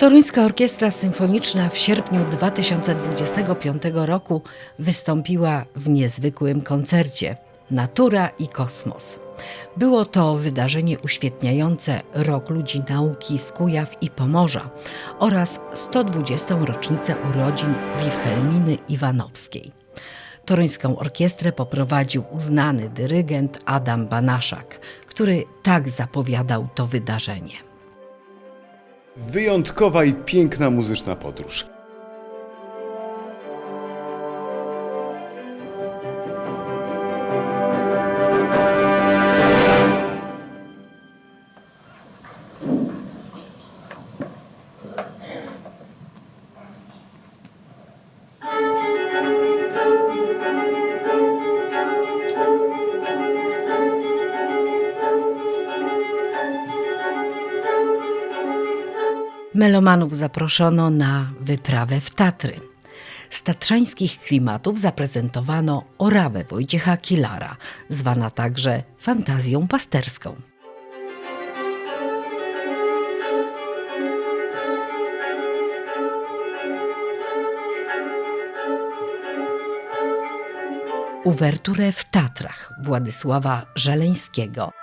Toruńska Orkiestra Symfoniczna w sierpniu 2025 roku wystąpiła w niezwykłym koncercie Natura i Kosmos. Było to wydarzenie uświetniające Rok Ludzi Nauki z Kujaw i Pomorza oraz 120. rocznicę urodzin Wilhelminy Iwanowskiej. Toruńską orkiestrę poprowadził uznany dyrygent Adam Banaszak, który tak zapowiadał to wydarzenie. Wyjątkowa i piękna muzyczna podróż. Melomanów zaproszono na wyprawę w Tatry. Z tatrzańskich klimatów zaprezentowano Orawę Wojciecha Kilara, zwana także fantazją pasterską. Uwerturę w Tatrach Władysława Żeleńskiego.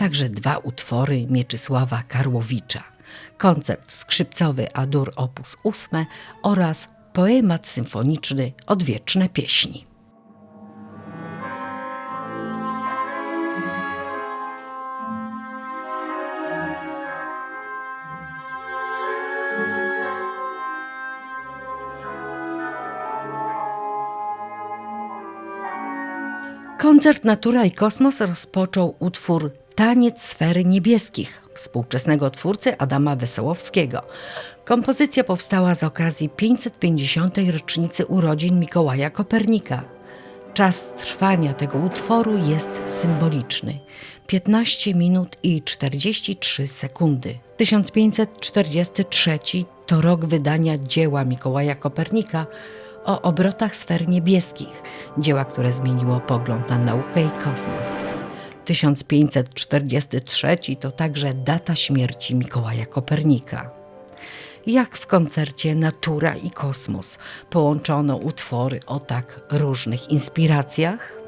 Także dwa utwory Mieczysława Karłowicza. Koncert skrzypcowy Adur op. 8 oraz poemat symfoniczny Odwieczne pieśni. Koncert Natura i Kosmos rozpoczął utwór Taniec sfery niebieskich współczesnego twórcy Adama Wesołowskiego. Kompozycja powstała z okazji 550. rocznicy urodzin Mikołaja Kopernika. Czas trwania tego utworu jest symboliczny 15 minut i 43 sekundy. 1543 to rok wydania dzieła Mikołaja Kopernika o obrotach sfer niebieskich, dzieła, które zmieniło pogląd na naukę i kosmos. 1543 to także data śmierci Mikołaja Kopernika. Jak w koncercie Natura i Kosmos połączono utwory o tak różnych inspiracjach?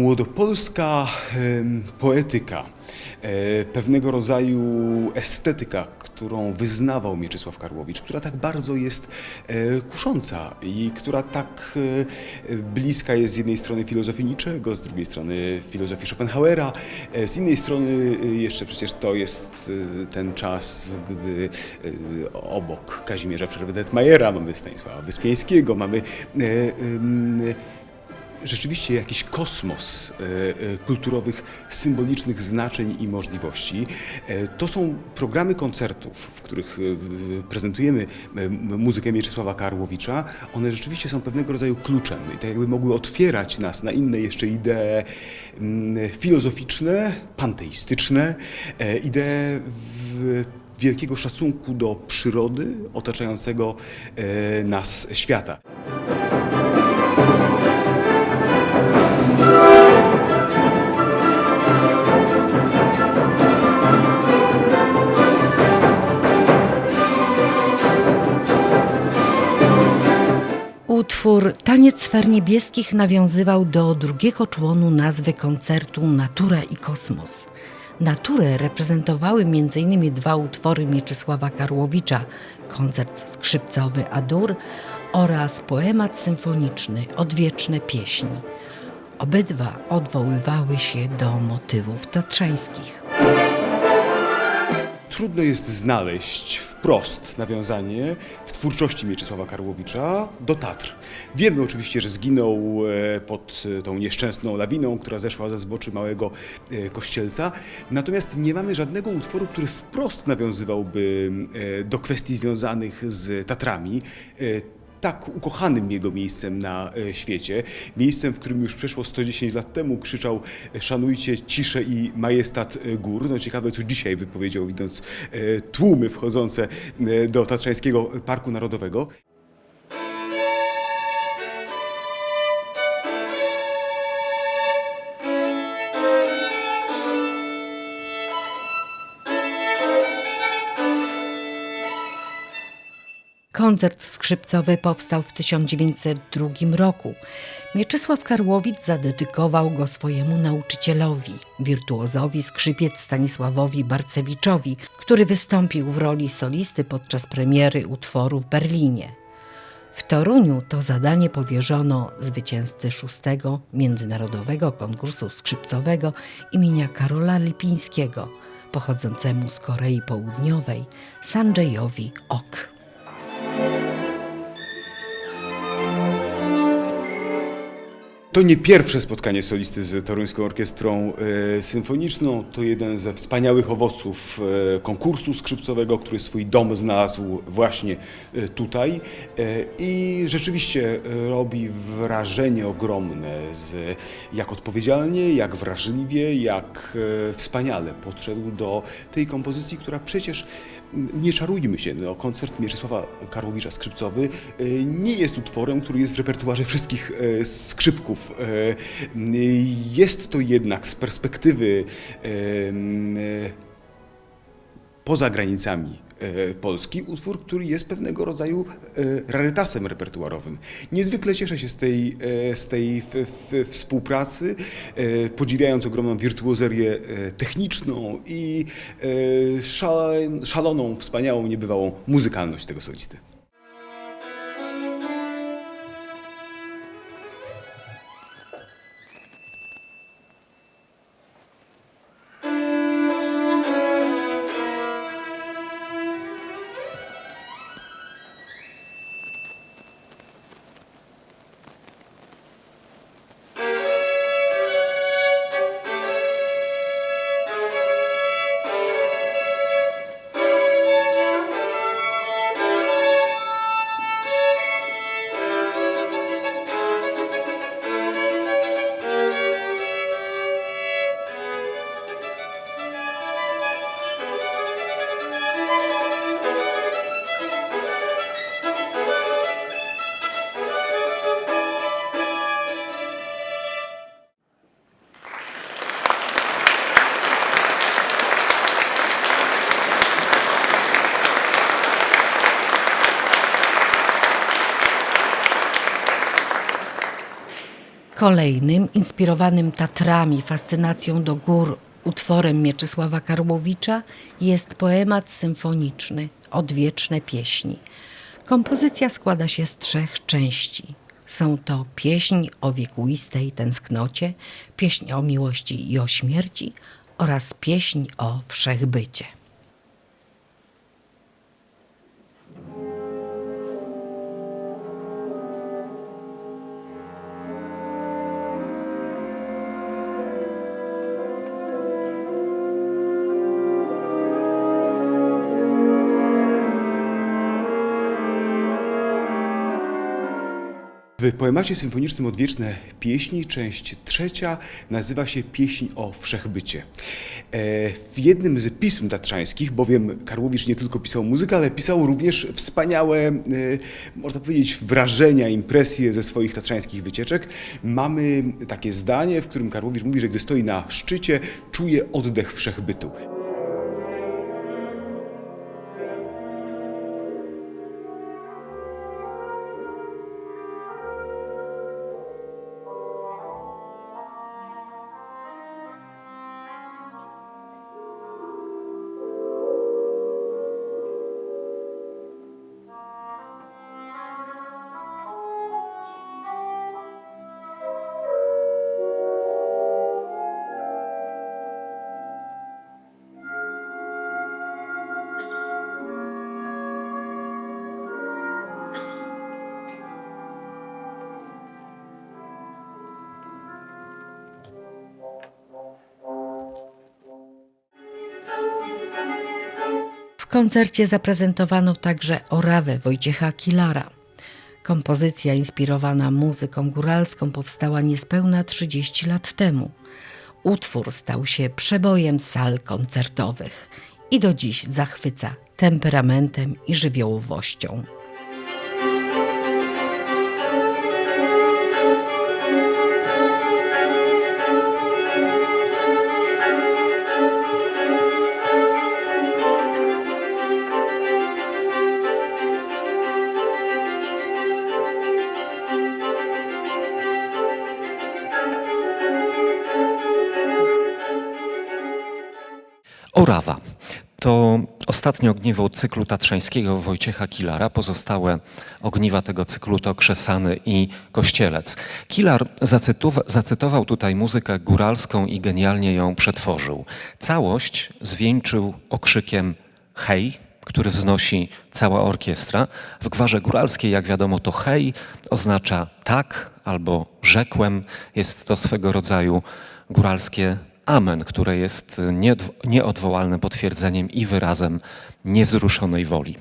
Młodopolska poetyka, e, pewnego rodzaju estetyka, którą wyznawał Mieczysław Karłowicz, która tak bardzo jest e, kusząca i która tak e, bliska jest z jednej strony filozofii Niczego, z drugiej strony filozofii Schopenhauera, z innej strony jeszcze przecież to jest ten czas, gdy obok Kazimierza Przerwy-Detmajera mamy Stanisława Wyspiańskiego, mamy rzeczywiście jakiś kosmos e, e, kulturowych, symbolicznych znaczeń i możliwości. E, To są programy koncertów, w których prezentujemy muzykę Mieczysława Karłowicza. One rzeczywiście są pewnego rodzaju kluczem i tak jakby mogły otwierać nas na inne jeszcze idee mm, filozoficzne, panteistyczne, idee w wielkiego szacunku do przyrody otaczającego nas świata. Utwór Taniec sfer niebieskich nawiązywał do drugiego członu nazwy koncertu Natura i Kosmos. Naturę reprezentowały m.in. dwa utwory Mieczysława Karłowicza, koncert skrzypcowy Adur oraz poemat symfoniczny Odwieczne pieśni. Obydwa odwoływały się do motywów tatrzańskich. Trudno jest znaleźć wprost nawiązanie w twórczości Mieczysława Karłowicza do Tatr. Wiemy oczywiście, że zginął e, pod e, tą nieszczęsną lawiną, która zeszła ze zboczy małego e, kościelca, natomiast nie mamy żadnego utworu, który wprost nawiązywałby do kwestii związanych z Tatrami. Tak ukochanym jego miejscem na e, świecie, miejscem, w którym już przeszło 110 lat temu krzyczał e, szanujcie ciszę i majestat e, gór. No ciekawe, co dzisiaj by powiedział, widząc tłumy wchodzące do Tatrzańskiego Parku Narodowego. Koncert skrzypcowy powstał w 1902 roku. Mieczysław Karłowicz zadedykował go swojemu nauczycielowi, wirtuozowi skrzypiec Stanisławowi Barcewiczowi, który wystąpił w roli solisty podczas premiery utworu w Berlinie. W Toruniu to zadanie powierzono zwycięzcy szóstego międzynarodowego konkursu skrzypcowego imienia Karola Lipińskiego, pochodzącemu z Korei Południowej, Sanjayowi Ok. Thank you. To nie pierwsze spotkanie solisty z Toruńską Orkiestrą e, Symfoniczną. To jeden ze wspaniałych owoców e, konkursu skrzypcowego, który swój dom znalazł właśnie e, tutaj. I rzeczywiście robi wrażenie ogromne, z, jak odpowiedzialnie, jak wrażliwie, jak wspaniale podszedł do tej kompozycji, która przecież nie czarujmy się, no, koncert Mieczysława Karłowicza skrzypcowy nie jest utworem, który jest w repertuarze wszystkich skrzypków. E, Jest to jednak z perspektywy e, e, poza granicami Polski utwór, który jest pewnego rodzaju rarytasem repertuarowym. Niezwykle cieszę się z tej, z tej f, f, współpracy, podziwiając ogromną wirtuozerię techniczną i szaloną, wspaniałą, niebywałą muzykalność tego solisty. Kolejnym, inspirowanym Tatrami, fascynacją do gór, utworem Mieczysława Karłowicza jest poemat symfoniczny Odwieczne pieśni. Kompozycja składa się z trzech części. Są to pieśń o wiekuistej tęsknocie, pieśń o miłości i o śmierci oraz pieśń o wszechbycie. W poemacie symfonicznym Odwieczne Pieśni, część trzecia, nazywa się Pieśń o Wszechbycie. E, W jednym z pism tatrzańskich, bowiem Karłowicz nie tylko pisał muzykę, ale pisał również wspaniałe, e, można powiedzieć, wrażenia, impresje ze swoich tatrzańskich wycieczek, mamy takie zdanie, w którym Karłowicz mówi, że gdy stoi na szczycie, czuje oddech wszechbytu. Koncercie zaprezentowano także Orawę Wojciecha Kilara. Kompozycja inspirowana muzyką góralską powstała niespełna 30 lat temu. Utwór stał się przebojem sal koncertowych i do dziś zachwyca temperamentem i żywiołowością. Orawa. To ostatnie ogniwo cyklu tatrzańskiego Wojciecha Kilara. Pozostałe ogniwa tego cyklu to Krzesany i Kościelec. Kilar zacytowa- zacytował tutaj muzykę góralską i genialnie ją przetworzył. Całość zwieńczył okrzykiem hej, który wznosi cała orkiestra. W gwarze góralskiej, jak wiadomo, to hej oznacza tak albo rzekłem. Jest to swego rodzaju góralskie amen, które jest nieodw- nieodwołalnym potwierdzeniem i wyrazem niewzruszonej woli.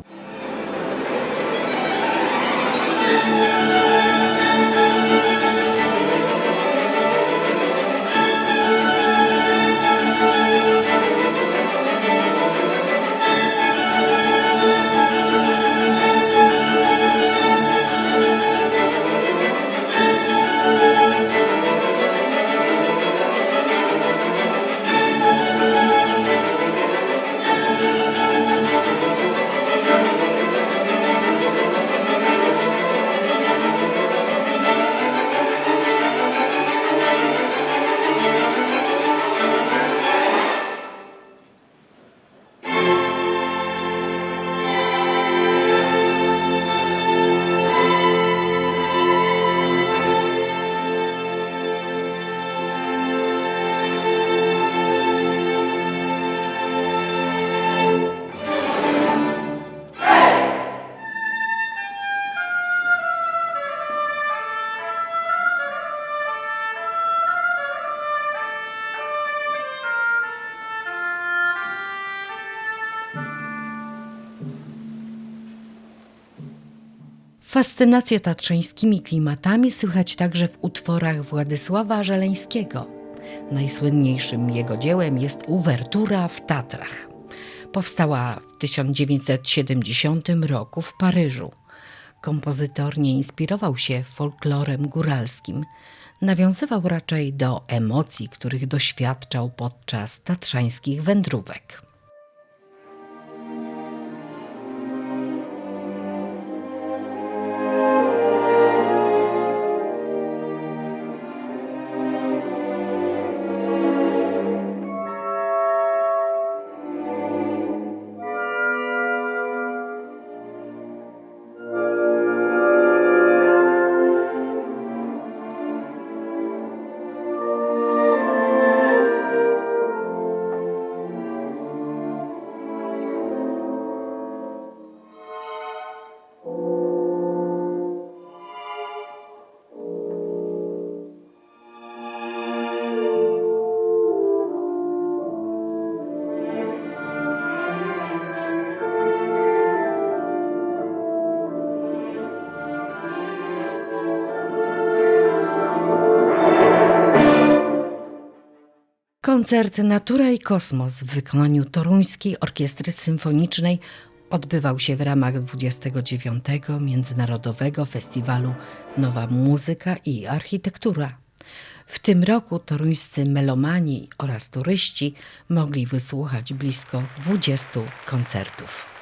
Fascynację tatrzańskimi klimatami słychać także w utworach Władysława Żeleńskiego. Najsłynniejszym jego dziełem jest Uwertura w Tatrach. Powstała w 1970 roku w Paryżu. Kompozytor nie inspirował się folklorem góralskim. Nawiązywał raczej do emocji, których doświadczał podczas tatrzańskich wędrówek. Koncert Natura i Kosmos w wykonaniu Toruńskiej Orkiestry Symfonicznej odbywał się w ramach 29. Międzynarodowego Festiwalu Nowa Muzyka i Architektura. W tym roku toruńscy melomani oraz turyści mogli wysłuchać blisko 20 koncertów.